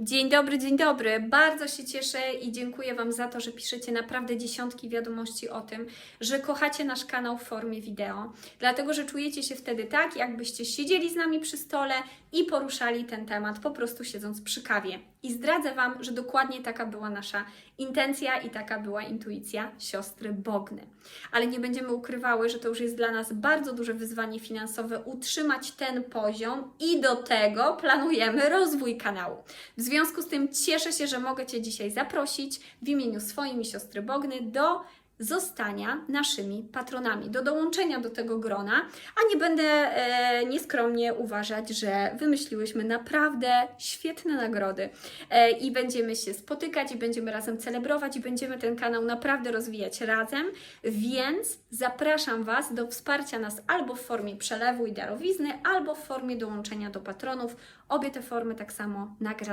Dzień dobry, dzień dobry. Bardzo się cieszę i dziękuję Wam za to, że piszecie naprawdę dziesiątki wiadomości o tym, że kochacie nasz kanał w formie wideo. Dlatego, że czujecie się wtedy tak, jakbyście siedzieli z nami przy stole i poruszali ten temat, po prostu siedząc przy kawie. I zdradzę Wam, że dokładnie taka była nasza intencja i taka była intuicja siostry Bogny. Ale nie będziemy ukrywały, że to już jest dla nas bardzo duże wyzwanie finansowe utrzymać ten poziom i do tego planujemy rozwój kanału. W związku z tym cieszę się, że mogę Cię dzisiaj zaprosić w imieniu swoim i siostry Bogny do zostania naszymi patronami, do dołączenia do tego grona, a nie będę e, nieskromnie uważać, że wymyśliłyśmy naprawdę świetne nagrody e, i będziemy się spotykać i będziemy razem celebrować i będziemy ten kanał naprawdę rozwijać razem, więc zapraszam Was do wsparcia nas albo w formie przelewu i darowizny, albo w formie dołączenia do patronów. Obie te formy tak samo nagradzamy.